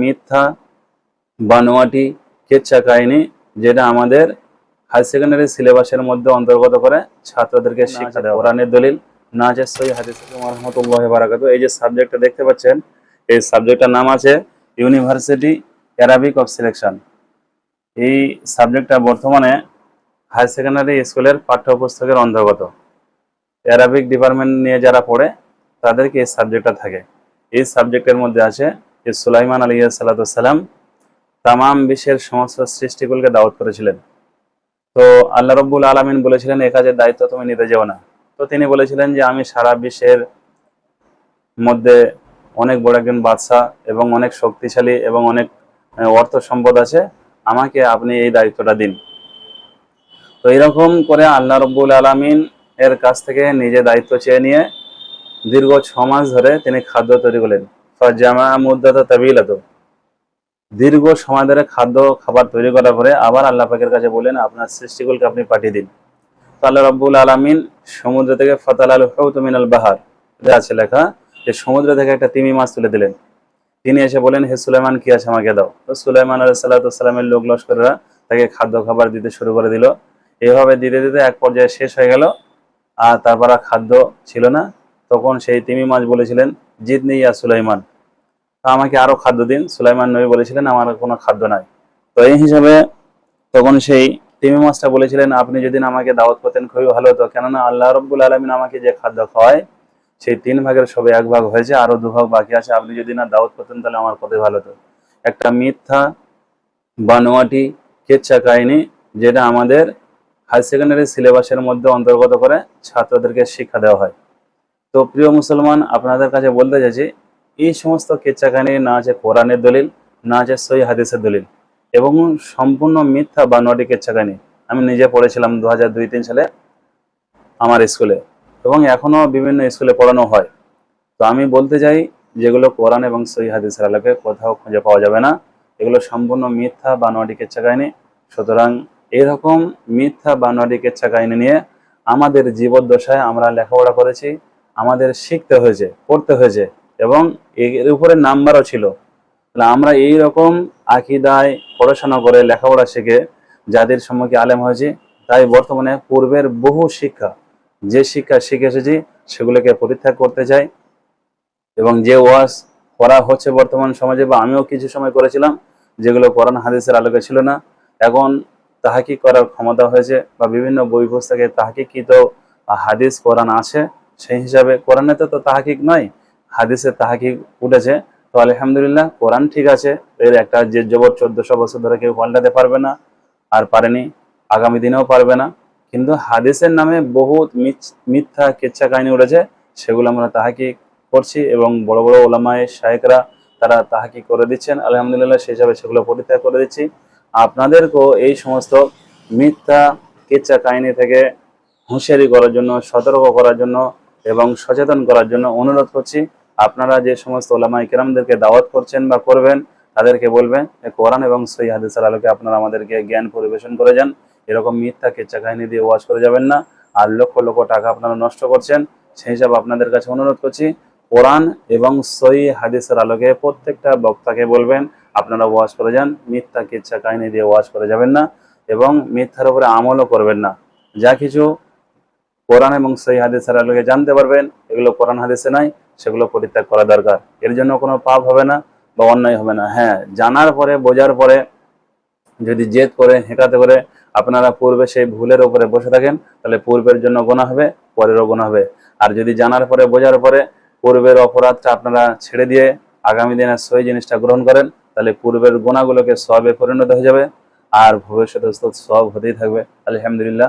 মিথ্যা বানোয়াটি কেচ্ছা কাহিনী যেটা আমাদের হাই সেকেন্ডারি সিলেবাসের মধ্যে অন্তর্গত করে ছাত্রদেরকে শিক্ষা দেওয়া। কোরআনের দলিল নাচের সই হাদিস রহমতুল্লাহ বারাকাতু। এই যে সাবজেক্টটা দেখতে পাচ্ছেন এই সাবজেক্টটার নাম আছে ইউনিভার্সিটি অ্যারাবিক অফ সিলেকশন এই সাবজেক্টটা বর্তমানে হাই সেকেন্ডারি স্কুলের পাঠ্যপুস্তকের অন্তর্গত। অ্যারাবিক ডিপার্টমেন্ট নিয়ে যারা পড়ে তাদেরকে এই সাবজেক্টটা থাকে। এই সাবজেক্টের মধ্যে আছে যে সুলাইমান আলী সাল্লাম তামাম বিশ্বের সমস্ত সৃষ্টিকুলকে দাওয়াত করেছিলেন। তো আল্লাহ রব্বুল আলমিন বলেছিলেন, এ কাজের দায়িত্ব তুমি নিতে যেও না। তো তিনি বলেছিলেন যে, আমি সারা বিশ্বের মধ্যে অনেক বড় একজন বাদশাহ এবং অনেক শক্তিশালী এবং অনেক অর্থ সম্পদ আছে। আমাকে আপনি এই দায়িত্বটা দিন। তো এরকম করে আল্লাহ রব্বুল আলমিন এর কাছ থেকে নিজে দায়িত্ব চেয়ে নিয়ে দীর্ঘ ছ মাস ধরে তিনি খাদ্য তৈরি করলেন। দীর্ঘ সময় ধরে খাদ্য খাবার তৈরি করার পরে আবার আল্লাহ পাকের কাছে বলেন আপনার সৃষ্টিগুলকে আপনি পাঠিয়ে দিন। তো আল্লাহ রব্বুল আলমিন সমুদ্র থেকে ফতাল আল মিনাল বাহার আছে লেখা, যে সমুদ্র থেকে একটা তিমি মাছ তুলে দিলেন। তিনি এসে বলেন হে সুলাইমান, কি আছে আমাকে দাও? তো সুলাইমান আলাইসাল্লামের লোক লস্করেরা তাকে খাদ্য খাবার দিতে শুরু করে দিল। এভাবে দিতে দিতে এক পর্যায়ে শেষ হয়ে গেল, আর তারপর খাদ্য ছিল না। তখন সেই তিমি মাছ বলেছিলেন জিদ নেই আর সুলাইমান। তা আমাকে আরও খাদ্য দিন। সুলাইমান নবী বলেছিলেন, আমার কোনো খাদ্য নাই। তো এই হিসাবে তখন সেই তিমি মাছটা বলেছিলেন, আপনি যদি আমাকে দাওয়াত করতেন খুবই ভালো হতো। কেননা আল্লাহ রব্বুল আলমিন আমাকে যে খাদ্য খাওয়ায়, সেই তিন ভাগের সবে এক ভাগ হয়েছে, আরও দু ভাগ বাকি আছে। আপনি যদি না দাওয়াত করতেন, তাহলে আমার কতই ভালো হতো। একটা মিথ্যা বানোয়াটি কেচ্ছা কাহিনী যেটা আমাদের হাই সেকেন্ডারি সিলেবাসের মধ্যে অন্তর্গত করে ছাত্রদেরকে শিক্ষা দেওয়া হয়। তো প্রিয় মুসলমান, আপনাদের কাছে বলতে চাইছি এই সমস্ত কেচ্ছা কাহিনী না আছে কোরআনের দলিল, না আছে সই হাদিসের দলিল এবং সম্পূর্ণ মিথ্যা বানোয়াটি কেচ্ছা কাহিনী আমি নিজে পড়েছিলাম দু হাজার দুই তিন সালে আমার স্কুলে এবং এখনও বিভিন্ন স্কুলে পড়ানো হয়। তো আমি বলতে চাই, যেগুলো কোরআন এবং সই হাদিসের আলোকে কোথাও খুঁজে পাওয়া যাবে না, এগুলো সম্পূর্ণ মিথ্যা বানোয়াটি কেচ্ছা কাহিনী সুতরাং এরকম মিথ্যা বানোয়াটি কেচ্ছা কাহিনী নিয়ে আমাদের জীবদ্দশায় আমরা লেখাপড়া করেছি, আমাদের শিখতে হয়েছে, পড়তে হয়েছে। এবং এর উপরে নাম্বারও ছিল। তাহলে আমরা এই রকম আকিদায় পড়াশোনা করে লেখাপড়া শিখে যাদের সম্মুখে আলেম হয়েছি, তাই বর্তমানে পূর্বের বহু শিক্ষা, যে শিক্ষা শিখে এসেছি, সেগুলোকে পরিত্যাগ করতে চাই। এবং যে ওয়াজ করা হচ্ছে বর্তমান সমাজে বা আমিও কিছু সময় করেছিলাম, যেগুলো কোরআন হাদিসের আলোকে ছিল না, এখন তাহাকিক করার ক্ষমতা হয়েছে বা বিভিন্ন বই পুস্তকে তাহাকিকৃত হাদিস কোরআন আছে, সেই হিসাবে কোরআনে তো তাহাকিক নয় হাদিসে তাহাকিক উঠেছে। তো আলহামদুলিল্লাহ, কোরআন ঠিক আছে। এর একটা যে জবর চোদ্দশো বছর ধরে কেউ পাল্টাতে পারবে না, আর পারেনি, আগামী দিনেও পারবে না। কিন্তু হাদিসের নামে বহুত মিথ- মিথ্যা কেচ্ছা কাহিনী উঠেছে, সেগুলো আমরা তাহাকি করছি এবং বড় বড় ওলামায় শায়েকরা তারা তাহাকি করে দিচ্ছেন। আলহামদুলিল্লাহ, সেই হিসাবে সেগুলো পরিত্যাগ করে দিচ্ছি। আপনাদেরকেও এই সমস্ত মিথ্যা কেচ্ছা কাহিনী থেকে হুঁশিয়ারি করার জন্য, সতর্ক করার জন্য এবং সচেতন করার জন্য অনুরোধ করছি, আপনারা যে সমস্ত ওলামাই কেরামদেরকে দাওয়াত করছেন বা করবেন তাদেরকে বলবেন কোরআন এবং সই হাদিসের আলোকে আপনারা আমাদেরকে জ্ঞান পরিবেশন করে যান। এরকম মিথ্যা কেচ্ছা কাহিনী দিয়ে ওয়াজ করে যাবেন না। আর লক্ষ লক্ষ টাকা আপনারা নষ্ট করছেন, সেই হিসাবে আপনাদের কাছে অনুরোধ করছি, কোরআন এবং সই হাদিসের আলোকে প্রত্যেকটা বক্তাকে বলবেন, আপনারা ওয়াজ করে যান, মিথ্যা কেচ্ছা কাহিনী দিয়ে ওয়াজ করে যাবেন না এবং মিথ্যার উপরে আমলও করবেন না। যা কিছু কোরআন এবং সই হাদিসের আলোকে জানতে পারবেন, এগুলো কোরআন হাদিসে নাই, সেগুলো পরিত্যাগ করা দরকার। এর জন্য কোনো পাপ হবে না বা অন্যায় হবে না। হ্যাঁ জানার পরে, বোঝার পরে, যদি জেদ করে হেঁকাতে করে আপনারা পূর্বে সেই ভুলের উপরে বসে থাকেন, তাহলে পূর্বের জন্য গোনা হবে, পরেরও গোনা হবে। আর যদি জানার পরে, বোঝার পরে, পূর্বের অপরাধটা আপনারা ছেড়ে দিয়ে আগামী দিনে সই জিনিসটা গ্রহণ করেন, তাহলে পূর্বের গোনাগুলোকে সবে পরিণত হয়ে যাবে, আর ভবিষ্যতে সব হতেই থাকবে। আলহামদুলিল্লাহ।